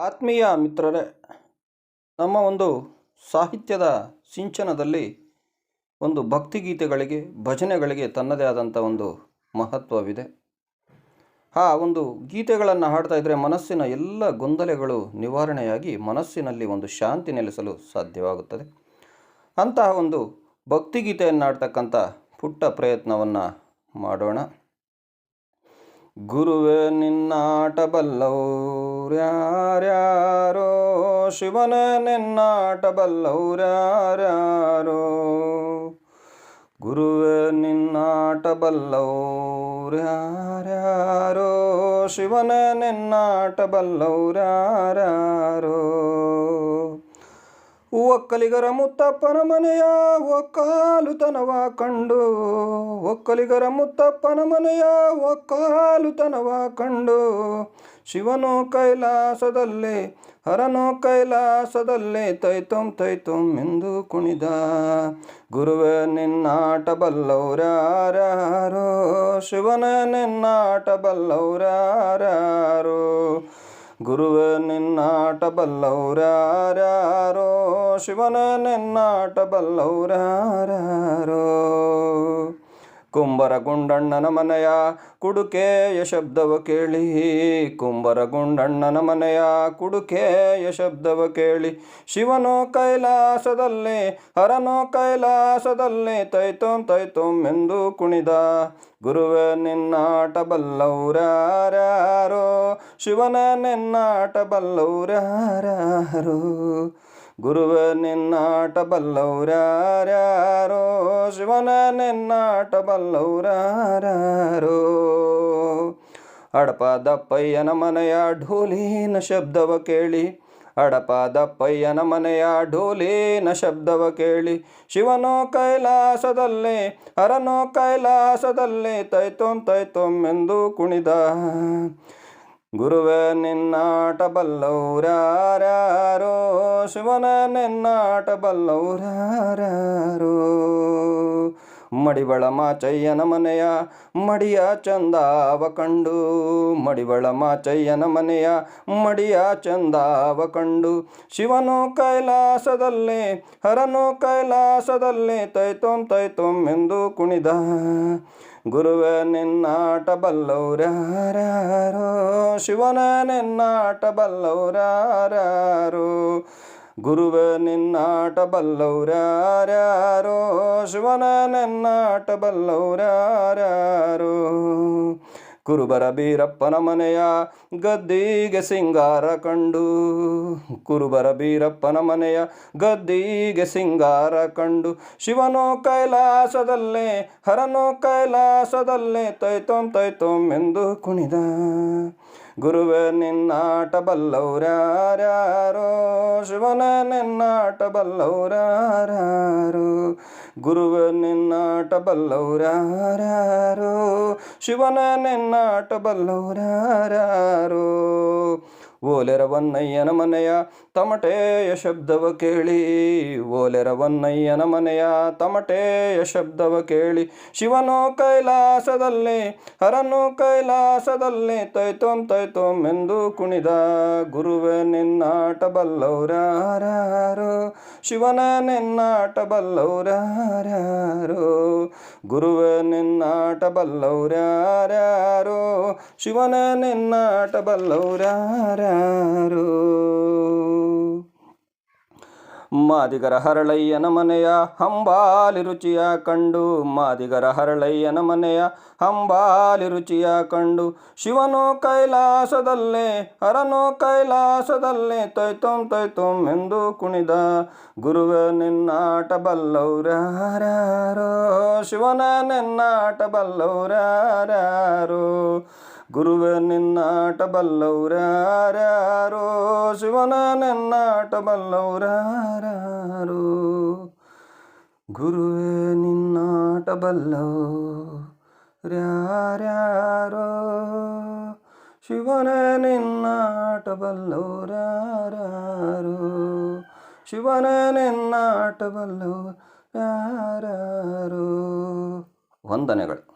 ಆತ್ಮೀಯ ಮಿತ್ರರೇ, ನಮ್ಮ ಒಂದು ಸಾಹಿತ್ಯದ ಸಿಂಚನದಲ್ಲಿ ಒಂದು ಭಕ್ತಿಗೀತೆಗಳಿಗೆ, ಭಜನೆಗಳಿಗೆ ತನ್ನದೇ ಆದಂಥ ಒಂದು ಮಹತ್ವವಿದೆ. ಆ ಒಂದು ಗೀತೆಗಳನ್ನು ಹಾಡ್ತಾ ಇದ್ದರೆ ಮನಸ್ಸಿನ ಎಲ್ಲ ಗೊಂದಲಗಳು ನಿವಾರಣೆಯಾಗಿ ಮನಸ್ಸಿನಲ್ಲಿ ಒಂದು ಶಾಂತಿ ನೆಲೆಸಲು ಸಾಧ್ಯವಾಗುತ್ತದೆ. ಅಂತಹ ಒಂದು ಭಕ್ತಿಗೀತೆಯನ್ನು ಹಾಡ್ತಕ್ಕಂಥ ಪುಟ್ಟ ಪ್ರಯತ್ನವನ್ನು ಮಾಡೋಣ. ಗುರುವೇ ನಿನ್ನಾಟ ಬಲ್ಲವ್ರ್ಯಾರ್ಯಾರೋ? ಶಿವನೇ ನಿನ್ನಾಟ ಬಲ್ಲವ್ರ್ಯಾರ್ಯಾರೋ? ಗುರುವೇ ನಿನ್ನಾಟ ಬಲ್ಲವ್ರ್ಯಾರ್ಯಾರೋ? ಶಿವನೇ ನಿನ್ನಾಟ ಬಲ್ಲವ್ರ್ಯಾರ್ಯಾರೋ? ಒಕ್ಕಲಿಗರ ಮುತ್ತಪ್ಪನ ಮನೆಯ ಒಕ್ಕಾಲುತನವ ಕಂಡು. ಒಕ್ಕಲಿಗರ ಮುತ್ತಪ್ಪನ ಮನೆಯ ಒಕ್ಕಾಲುತನವ ಕಂಡು. ಶಿವನು ಕೈಲಾಸದಲ್ಲಿ, ಹರನು ಕೈಲಾಸದಲ್ಲಿ ತೈತೊಂ ತೈತೊಂ ಎಂದು ಕುಣಿದ. ಗುರುವೆ ನಿನ್ನಾಟ ಬಲ್ಲವರಾರೋ ಶಿವನ ನಿನ್ನಾಟ ಬಲ್ಲವ್ರ್ಯಾರ್ಯಾರೋ ಗುರುವೇ ನಿನ್ನಾಟ ಬಲ್ಲವ್ರ್ಯಾರ್ಯಾರೋ? ಶಿವನ ನಿನ್ನಾಟ ಬಲ್ಲವ್ರ್ಯಾರ್ಯಾರೋ? ಕುಂಬರ ಗುಂಡಣ್ಣನ ಮನೆಯ ಕುಡುಕೆಯ ಶಬ್ದವ ಕೇಳಿ. ಕುಂಬರ ಗುಂಡಣ್ಣನ ಮನೆಯ ಕುಡುಕೆಯ ಶಬ್ದವ ಕೇಳಿ. ಶಿವನು ಕೈಲಾಸದಲ್ಲಿ, ಹರನು ಕೈಲಾಸದಲ್ಲಿ ತೈತೋಂ ತೈತೋಂ ಎಂದು ಕುಣಿದ. ಗುರುವೇ, ನಿನ್ನಾಟ ಬಲ್ಲವ್ರ್ಯಾರ್ಯಾರೋ? ಶಿವನ, ನಿನ್ನಾಟ ಬಲ್ಲವ್ರ್ಯಾರ್ಯಾರೋ? ಗುರುವೇ, ನಿನ್ನಾಟ ಬಲ್ಲವ್ರ್ಯಾರ್ಯಾರೋ? ಶಿವನ ನೆನ್ನಾಟ ಬಲ್ಲೌರೋ ಅಡಪ ದಪ್ಪಯ್ಯನ ಮನೆಯ ಢೋಲಿನ ಶಬ್ದವ ಕೇಳಿ ಅಡಪ ದಪ್ಪಯ್ಯನ ಮನೆಯ ಢೋಲಿನ ಶಬ್ದವ ಕೇಳಿ, ಶಿವನು ಕೈಲಾಸದಲ್ಲಿ ಅರನೋ ಕೈಲಾಸದಲ್ಲಿ, ತೈತೋಂ ತೈತೋಂ ಎಂದು ಕುಣಿದ. ಗುರುವೇ ನಿನ್ನಾಟ ಬಲ್ಲವರಾರೋ ಶಿವನ ನಿನ್ನಾಟ ಬಲ್ಲವರಾರೋ ಮಡಿಬಳ ಮಾಚಯ್ಯನ ಮನೆಯ ಮಡಿಯ ಚಂದಾವ ಕಂಡು, ಮಡಿಬಳ ಮಾಚಯ್ಯನ ಮನೆಯ ಮಡಿಯ ಚಂದಾವ ಕಂಡು, ಶಿವನು ಕೈಲಾಸದಲ್ಲಿ, ಹರನು ಕೈಲಾಸದಲ್ಲಿ ತೈತೋಂ ತೈತೋಂ ಎಂದು ಕುಣಿದ. ಗುರುವೇ ನಿನ್ನಾಟ ಬಲ್ಲವ್ರ್ಯಾರ್ಯಾರೋ ಶಿವನ ನಿನ್ನಾಟ ಬಲ್ಲವ್ರ್ಯಾರ್ಯಾರೋ ಗುರುವೇ ನಿನ್ನಾಟ ಬಲ್ಲವ್ರ್ಯಾರ್ಯಾರೋ ಶಿವನ ನಿನ್ನಾಟ ಬಲ್ಲವ್ರ್ಯಾರ್ಯಾರೋ ಕುರುಬರ ಬೀರಪ್ಪನ ಮನೆಯ ಗದ್ದಿಗೆ ಸಿಂಗಾರ ಕಂಡು. ಕುರುಬರ ಬೀರಪ್ಪನ ಮನೆಯ ಗದ್ದಿಗೆ ಸಿಂಗಾರ ಕಂಡು. ಶಿವನು ಕೈಲಾಸದಲ್ಲೇ, ಹರನು ಕೈಲಾಸದಲ್ಲೇ ತೈತೋಂ ತೈತೋಂ ಎಂದು ಕುಣಿದ. ಗುರುವೇ ನಿನ್ನಾಟ ಬಲ್ಲವರಾರೋ ಶಿವನ ನಿನ್ನಾಟ ಬಲ್ಲವರಾರೋ ಗುರುವ ನಿನ್ನಾಟ ಬಲ್ಲವರಾರೋ ಶಿವನ ನಿನ್ನಾಟ ಬಲ್ಲವ್ರ್ಯಾರ್ಯಾರೋ? ಓಲೆರವನ್ನಯ್ಯನ ಮನೆಯ ತಮಟೆಯ ಶಬ್ದವ ಕೇಳಿ. ಓಲೆರವನ್ನಯ್ಯನ ಮನೆಯ ತಮಟೆಯ ಶಬ್ದವ ಕೇಳಿ. ಶಿವನು ಕೈಲಾಸದಲ್ಲಿ, ಹರನು ಕೈಲಾಸದಲ್ಲಿ ತೈತೋಂ ತೈತೋಂ ಎಂದು ಕುಣಿದ ಗುರುವೆ ನಿನ್ನಾಟ ಬಲ್ಲವರಾರು ಶಿವನ ನಿನ್ನಾಟ ಬಲ್ಲವರಾರು ಗುರುವೆ ನಿನ್ನಾಟ ಬಲ್ಲವರಾರು ಶಿವನ ನಿನ್ನಾಟ ಬಲ್ಲವ್ರ್ಯಾರ್ಯಾರೋ ಮಾದಿಗರ ಹರಳಯ್ಯನ ಮನೆಯ ಹಂಬಾಲಿ ರುಚಿಯ ಕಂಡು, ಮಾದಿಗರ ಹರಳಯ್ಯನ ಮನೆಯ ಹಂಬಾಲಿ ರುಚಿಯ ಕಂಡು, ಶಿವನು ಕೈಲಾಸದಲ್ಲೇ, ಹರನು ಕೈಲಾಸದಲ್ಲೇ ತೊಯ್ತೊಂ ತೊಯ್ತೊಂ ಎಂದು ಕುಣಿದ ಗುರುವ ನಿನ್ನಾಟ ಬಲ್ಲವ್ರ್ಯಾರ್ಯಾರೋ. ಶಿವನ ನಿನ್ನಾಟ ಬಲ್ಲವ್ರ್ಯಾರ್ಯಾರೋ. ಗುರುವೇ ನಿನ್ನಾಟ ಬಲ್ಲೌರಾರೋ ಶಿವನ ನಿನ್ನಾಟ ಬಲ್ಲವರಾರೋ ಗುರುವೇ ನಿನ್ನಾಟ ಬಲ್ಲವ್ರ್ಯಾರ್ಯಾರೋ ಶಿವನ ನಿನ್ನಾಟ ಬಲ್ಲೌರಾರೋ ಶಿವನ ನಿನ್ನಾಟ ಬಲ್ಲವ್ರ್ಯಾರ್ಯಾರೋ ವಂದನೆಗಳು.